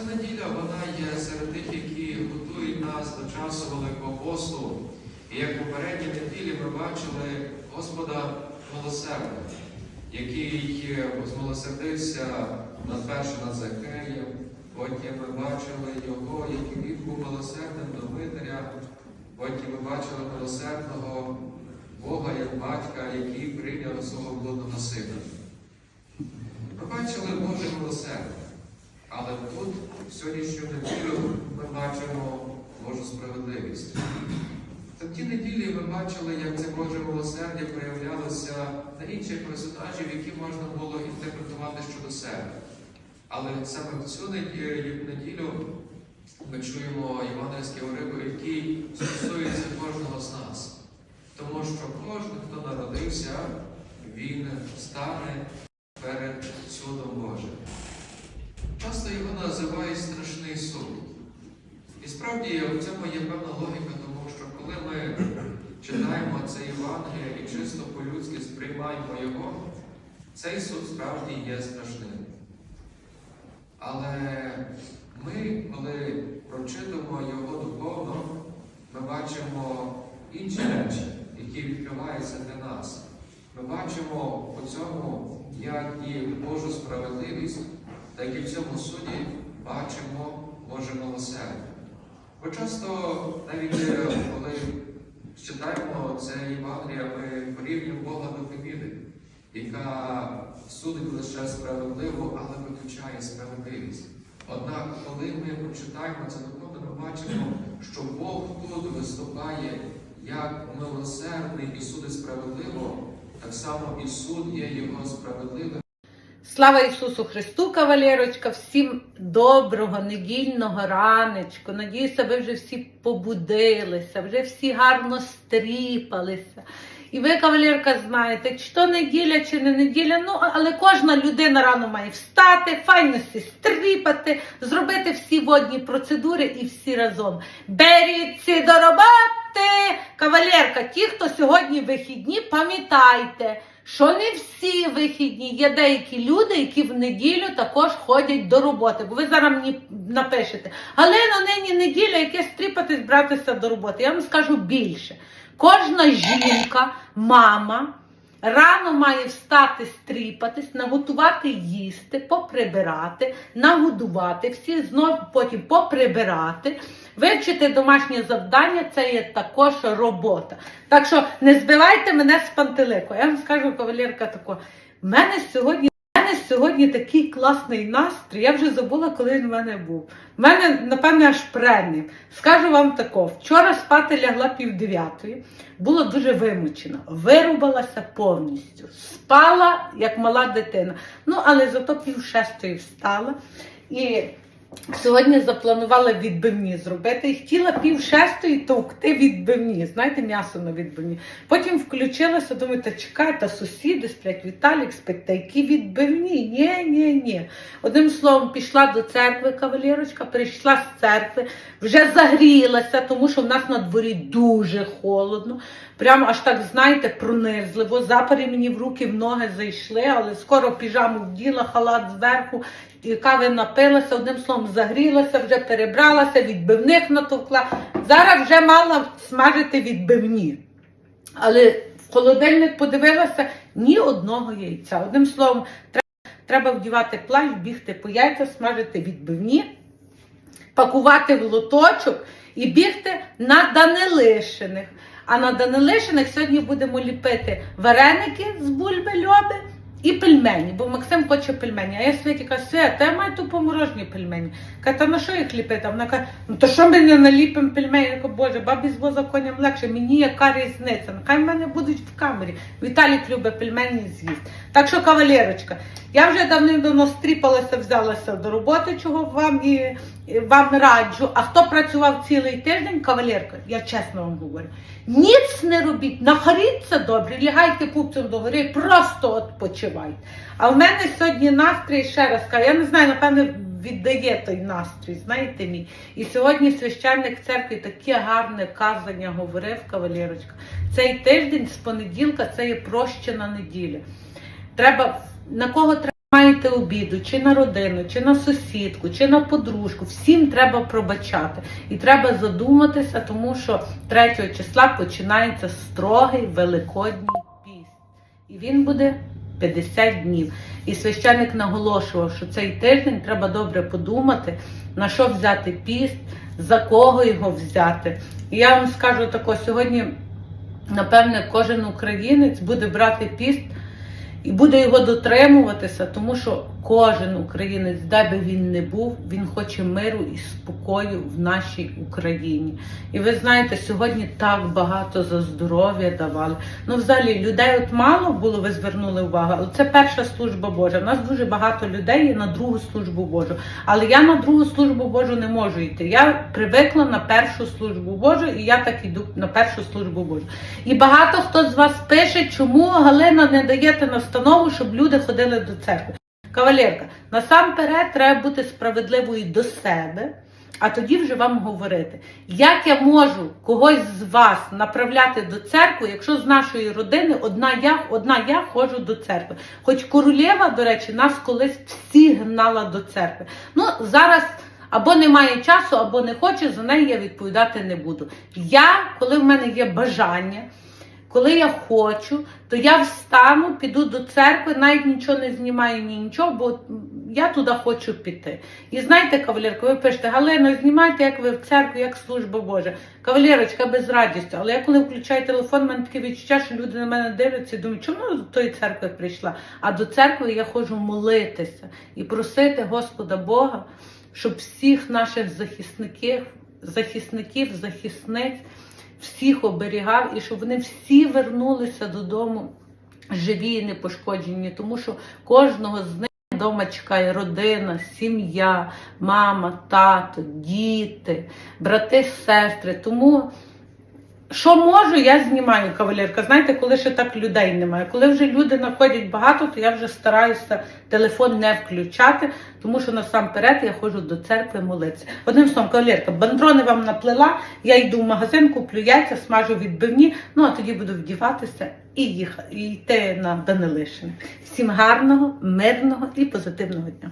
Ця неділя вона є серед тих, які готують нас до часу Великого посту. І як попередні неділі ми бачили Господа милосердя, який змилосердився над перше над Закеєм. Потім ми бачили його, який він був милосердним до Митаря. Потім ми бачили милосердного Бога як батька, який прийняв свого блудного сина. Ми бачили Боже. Але тут, в сьогоднішню неділю, ми бачимо Божу справедливість. Та в ті неділі ми бачили, як це Боже милосердя проявлялося на інших персонажів, які можна було інтерпретувати щодо себе. Але саме в цю неділю, ми чуємо євангельський уривок, який стосується кожного з нас. Тому що кожен, хто народився, він стане перед судом Божим. Часто його називають страшний суд. І справді в цьому є певна логіка, тому що коли ми читаємо це Євангеліє і чисто по-людськи сприймаємо його, цей суд справді є страшним. Але ми, коли прочитаємо його духовно, ми бачимо інші речі, які відкриваються для нас. Ми бачимо у цьому як і Божу справедливість, так і в цьому суді бачимо Боже милосердя. Бо часто, навіть е, коли читаємо це Євангелія, ми порівнюємо Бога до Феміди, яка судить лише справедливо, але виключає справедливість. Однак, коли ми прочитаємо це духовно, ми бачимо, що Бог тут виступає як милосердний і судить справедливо, так само і суд є його справедливим. Слава Ісусу Христу, кавалерочка! Всім доброго недільного ранечку. Надіюся, ви вже всі побудилися, вже всі гарно стріпалися. І ви, кавалерка, знаєте, чи то неділя, чи не неділя, ну але кожна людина рано має встати, файно стріпати, зробити всі водні процедури і всі разом. Беріться до роботи! Кавалерка, ті, хто сьогодні вихідні, пам'ятайте, що не всі вихідні. Є деякі люди, які в неділю також ходять до роботи. Бо ви зараз мені напишете, на нині неділя, яке стріпатись, братися до роботи. Я вам скажу більше. Кожна жінка, мама рано має встати, стріпатись, наготувати їсти, поприбирати, нагодувати всі, знов потім поприбирати. Вивчити домашнє завдання це є також робота. Так що не збивайте мене з пантелику. Я вам скажу, кавалерка, тако. В мене сьогодні. Мене сьогодні такий класний настрій. Я вже забула, коли він в мене був. У мене, напевне, аж премний. Скажу вам тако: вчора спати лягла пів дев'ятої, була дуже вимучена, вирубалася повністю, спала як мала дитина. Ну, але зато пів шестої встала. І Сьогодні запланувала відбивні зробити і хотіла пів шестої товкти відбивні. Знаєте, м'ясо на відбивні. Потім включилася, думаю, та чекай, та сусіди сплять, Віталік спить, та які відбивні? Ні, ні, ні. Одним словом, пішла до церкви кавалерочка, прийшла з церкви, вже загрілася, тому що в нас на дворі дуже холодно. Прямо аж так, знаєте, пронизливо. Запари мені в руки, в ноги зайшли, але скоро піжаму вділа, халат зверху, і кави напилася, одним словом, загрілася, вже перебралася, відбивних натовкла. Зараз вже мала смажити відбивні. Але в холодильник подивилася ні одного яйця. Одним словом, треба, вдівати плащ, бігти по яйцях, смажити відбивні, пакувати в лоточок і бігти на Данилишиних. А на Данилишиних сьогодні будемо ліпити вареники з бульби льоби і пельмені, бо Максим хоче пельмені. А я Світі кажу, Свята, я маю тупо морожні пельмені. Каже, та на що їх ліпити? Вона каже, ну то що ми не наліпимо пельмені? Я кажу, Боже, бабі з воза коням легше, мені яка різниця? Нехай в мене будуть в камері. Віталік любить пельмені з'їсть. Так що, кавалерочка, я вже давним-давно стріпалася, взялася до роботи, чого вам і вам раджу. А хто працював цілий тиждень, кавалерка, я чесно вам говорю, ніц не робіть, нахаріться добре, лягайте пупцем до гори, просто відпочивайте. А в мене сьогодні настрій, ще раз кажу, я не знаю, напевне, віддає той настрій, знаєте мій. І сьогодні священник церкви таке гарне казання говорив, кавалерочка. Цей тиждень з понеділка це є прощена неділя. Треба на кого треба. Маєте обіду, чи на родину, чи на сусідку, чи на подружку, всім треба пробачати. І треба задуматися, тому що 3 числа починається строгий великодній піст. І він буде 50 днів. І священник наголошував, що цей тиждень треба добре подумати, на що взяти піст, за кого його взяти. І я вам скажу тако, сьогодні, напевне, кожен українець буде брати піст і буде його дотримуватися, тому що кожен українець, де би він не був, він хоче миру і спокою в нашій Україні. І ви знаєте, сьогодні так багато за здоров'я давали. Ну, взагалі, людей от мало було, ви звернули увагу, це перша служба Божа. У нас дуже багато людей є на другу службу Божу. Але я на другу службу Божу не можу йти. Я привикла на першу службу Божу, і я так іду на першу службу Божу. І багато хто з вас пише, чому Галина не даєте настанову, щоб люди ходили до церкви. Кавалерка, насамперед треба бути справедливою до себе, а тоді вже вам говорити, як я можу когось з вас направляти до церкви, якщо з нашої родини одна я, одна я ходжу до церкви. Хоч королева, до речі, нас колись всі гнала до церкви. Ну, зараз або немає часу, або не хоче, за неї я відповідати не буду. Я, коли в мене є бажання, коли я хочу, то я встану, піду до церкви, навіть нічого не знімаю, ні нічого, бо я туди хочу піти. І знаєте, кавалерка, ви пишете, Галина, знімайте, як ви в церкві, як служба Божа. Кавалерочка без радістю. Але я коли включаю телефон, в мене таке відчуття, що люди на мене дивляться і думають, чому вона до тої церкви прийшла? А до церкви я ходжу молитися і просити Господа Бога, щоб всіх наших захисників, захисників, захисниць всіх оберігав і щоб вони всі вернулися додому живі і непошкоджені, тому що кожного з них Дома чекає родина, сім'я, мама, тато, діти, брати, сестри. Тому що можу, я знімаю кавалерка. Знаєте, коли ще так людей немає. Коли вже люди знаходять багато, то я вже стараюся телефон не включати, тому що насамперед я ходжу до церкви молитися. Одним словом, кавалерка, бандрони вам наплела, я йду в магазин, куплю яйця, смажу відбивні, ну а тоді буду вдіватися і їхати, і йти на Данилишин. Всім гарного, мирного і позитивного дня.